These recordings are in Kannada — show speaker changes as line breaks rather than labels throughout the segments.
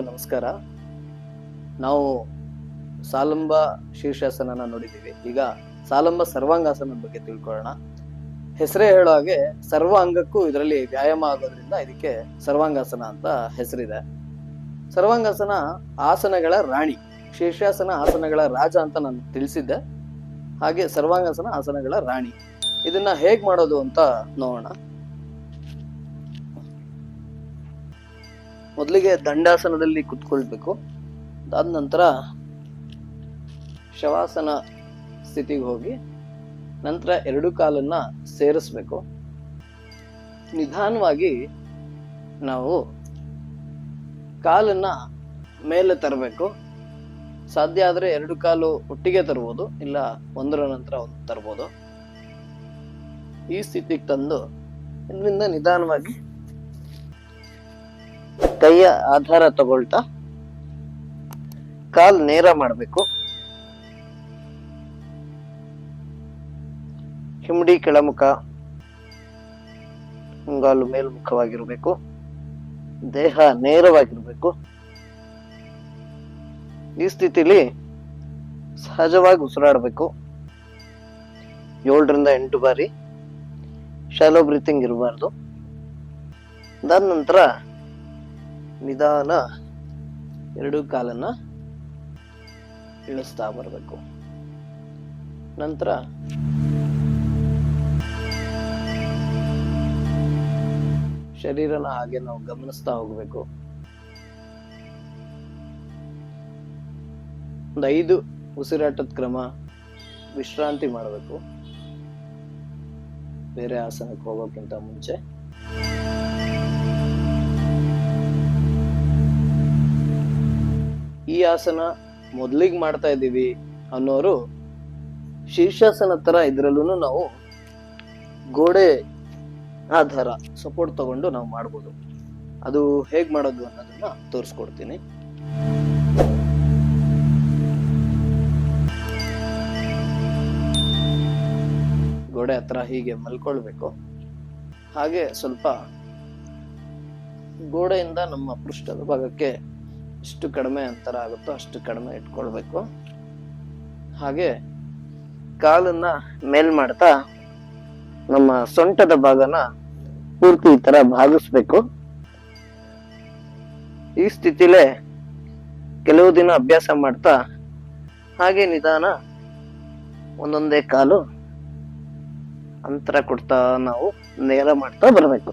ನಮಸ್ಕಾರ. ನಾವು ಸಾಲಂಬ ಶೀರ್ಷಾಸನನ ನೋಡಿದ್ದೀವಿ. ಈಗ ಸಾಲಂಬ ಸರ್ವಾಂಗಾಸನದ ಬಗ್ಗೆ ತಿಳ್ಕೊಳ್ಳೋಣ. ಹೆಸರೇ ಹೇಳೋ ಹಾಗೆ ಸರ್ವ ಅಂಗಕ್ಕೂ ಇದರಲ್ಲಿ ವ್ಯಾಯಾಮ ಆಗೋದ್ರಿಂದ ಇದಕ್ಕೆ ಸರ್ವಾಂಗಾಸನ ಅಂತ ಹೆಸರಿದೆ. ಸರ್ವಾಂಗಾಸನ ಆಸನಗಳ ರಾಣಿ, ಶೀರ್ಷಾಸನ ಆಸನಗಳ ರಾಜ ಅಂತ ನಾನು ತಿಳಿಸಿದ್ದೆ. ಹಾಗೆ ಸರ್ವಾಂಗಾಸನ ಆಸನಗಳ ರಾಣಿ. ಇದನ್ನ ಹೇಗ್ ಮಾಡೋದು ಅಂತ ನೋಡೋಣ. ಮೊದಲಿಗೆ ದಂಡಾಸನದಲ್ಲಿ ಕುತ್ಕೊಳ್ಬೇಕು. ಅದಾದ ನಂತರ ಶವಾಸನ ಸ್ಥಿತಿಗೆ ಹೋಗಿ ನಂತರ ಎರಡು ಕಾಲನ್ನ ಸೇರಿಸ್ಬೇಕು. ನಿಧಾನವಾಗಿ ನಾವು ಕಾಲನ್ನ ಮೇಲೆ ತರಬೇಕು. ಸಾಧ್ಯ ಆದರೆ ಎರಡು ಕಾಲು ಒಟ್ಟಿಗೆ ತರ್ಬೋದು, ಇಲ್ಲ ಒಂದರ ನಂತರ ಒಂದು ತರ್ಬೋದು. ಈ ಸ್ಥಿತಿಗೆ ತಂದು ಇದರಿಂದ ನಿಧಾನವಾಗಿ ಕೈಯ ಆಧಾರ ತಗೊಳ್ತಾ ಕಾಲ್ ನೇರ ಮಾಡಬೇಕು. ಹಿಮ್ಡಿ ಕೆಳಮುಖ ಮುಂಗಾಲು ಮೇಲ್ಮುಖವಾಗಿರಬೇಕು. ದೇಹ ನೇರವಾಗಿರಬೇಕು. ಈ ಸ್ಥಿತಿಲಿ ಸಹಜವಾಗಿ ಉಸಿರಾಡಬೇಕು. ಏಳರಿಂದ ಎಂಟು ಬಾರಿ ಶಾಲೋ ಬ್ರೀತಿಂಗ್ ಇರಬಾರ್ದು. ಅದಾದ ನಂತರ ನಿಧಾನ ಎರಡು ಕಾಲನ್ನ ಇಳಿಸ್ತಾ ಬರಬೇಕು. ನಂತರ ಶರೀರನ ಹಾಗೆ ನಾವು ಗಮನಿಸ್ತಾ ಹೋಗ್ಬೇಕು. ಒಂದು ಐದು ಉಸಿರಾಟದ ಕ್ರಮ ವಿಶ್ರಾಂತಿ ಮಾಡಬೇಕು. ಬೇರೆ ಆಸನಕ್ಕೆ ಹೋಗೋಕ್ಕಿಂತ ಮುಂಚೆ ಈ ಆಸನ ಮೊದಲಿಗೆ ಮಾಡ್ತಾ ಇದ್ದೀವಿ ಅನ್ನೋರು ಶೀರ್ಷಾಸನ ತರ ಇದ್ರಲ್ಲೂ ನಾವು ಗೋಡೆ ಆಧಾರ ಸಪೋರ್ಟ್ ತಗೊಂಡು ನಾವು ಮಾಡ್ಬೋದು. ಅದು ಹೇಗೆ ಮಾಡೋದು ಅನ್ನೋದನ್ನ ತೋರಿಸ್ಕೊಡ್ತೀನಿ. ಗೋಡೆ ಹತ್ರ ಹೀಗೆ ಮಲ್ಕೊಳ್ಬೇಕು. ಹಾಗೆ ಸ್ವಲ್ಪ ಗೋಡೆಯಿಂದ ನಮ್ಮ ಪೃಷ್ಠದ ಭಾಗಕ್ಕೆ ಎಷ್ಟು ಕಡಿಮೆ ಅಂತರ ಆಗುತ್ತೋ ಅಷ್ಟು ಕಡಿಮೆ ಇಟ್ಕೊಳ್ಬೇಕು. ಹಾಗೆ ಕಾಲನ್ನ ಮೇಲ್ ಮಾಡ್ತಾ ನಮ್ಮ ಸೊಂಟದ ಭಾಗನ ಪೂರ್ತಿ ಈ ತರ ಭಾಗಿಸ್ಬೇಕು. ಈ ಸ್ಥಿತಿಲೇ ಕೆಲವು ದಿನ ಅಭ್ಯಾಸ ಮಾಡ್ತಾ ಹಾಗೆ ನಿಧಾನ ಒಂದೊಂದೇ ಕಾಲು ಅಂತರ ಕೊಡ್ತಾ ನಾವು ನೇರ ಮಾಡ್ತಾ ಬರಬೇಕು.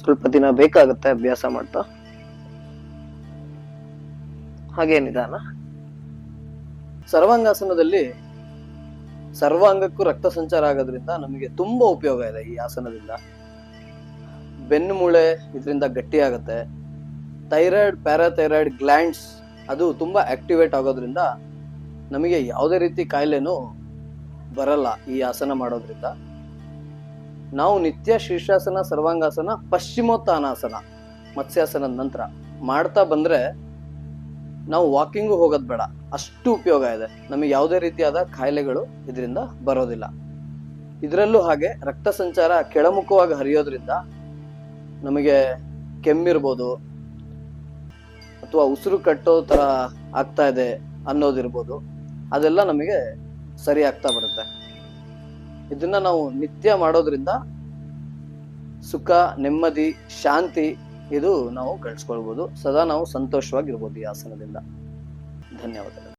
ಸ್ವಲ್ಪ ದಿನ ಬೇಕಾಗುತ್ತೆ ಅಭ್ಯಾಸ ಮಾಡ್ತಾ. ಹಾಗೆ ನಿಧಾನ. ಸರ್ವಾಂಗಾಸನದಲ್ಲಿ ಸರ್ವಾಂಗಕ್ಕೂ ರಕ್ತ ಸಂಚಾರ ಆಗೋದ್ರಿಂದ ನಮಗೆ ತುಂಬಾ ಉಪಯೋಗ ಇದೆ ಈ ಆಸನದಿಂದ. ಬೆನ್ನು ಮೂಳೆ ಇದರಿಂದ ಗಟ್ಟಿ ಆಗುತ್ತೆ ಥೈರಾಯ್ಡ್, ಪ್ಯಾರಾಥೈರಾಯ್ಡ್ ಗ್ಲ್ಯಾಂಡ್ಸ್ ಅದು ತುಂಬಾ ಆಕ್ಟಿವೇಟ್ ಆಗೋದ್ರಿಂದ ನಮಗೆ ಯಾವುದೇ ರೀತಿ ಕಾಯಿಲೆನೂ ಬರಲ್ಲ ಈ ಆಸನ ಮಾಡೋದ್ರಿಂದ. ನಾವು ನಿತ್ಯ ಶೀರ್ಷಾಸನ, ಸರ್ವಾಂಗಾಸನ, ಪಶ್ಚಿಮೋತ್ತಾನಾಸನ, ಮತ್ಸ್ಯಾಸನದ ನಂತರ ಮಾಡ್ತಾ ಬಂದ್ರೆ ನಾವು ವಾಕಿಂಗು ಹೋಗೋದು ಬೇಡ. ಅಷ್ಟು ಉಪಯೋಗ ಇದೆ. ನಮಗೆ ಯಾವುದೇ ರೀತಿಯಾದ ಕಾಯಿಲೆಗಳು ಇದರಿಂದ ಬರೋದಿಲ್ಲ. ಇದರಲ್ಲೂ ಹಾಗೆ ರಕ್ತ ಸಂಚಾರ ಕೆಳಮುಖವಾಗಿ ಹರಿಯೋದ್ರಿಂದ ನಮಗೆ ಕೆಮ್ಮಿರ್ಬೋದು ಅಥವಾ ಉಸಿರು ಕಟ್ಟೋ ತರ ಆಗ್ತಾ ಇದೆ ಅನ್ನೋದಿರ್ಬೋದು. ಅದೆಲ್ಲ ನಮಗೆ ಸರಿ ಆಗ್ತಾ ಬರುತ್ತೆ. ಇದನ್ನ ನಾವು ನಿತ್ಯ ಮಾಡೋದ್ರಿಂದ ಸುಖ, ನೆಮ್ಮದಿ, ಶಾಂತಿ ಇದು ನಾವು ಗಳಿಸ್ಕೊಳ್ಬೋದು. ಸದಾ ನಾವು ಸಂತೋಷವಾಗಿರ್ಬೋದು ಈ ಆಸನದಿಂದ. ಧನ್ಯವಾದಗಳು.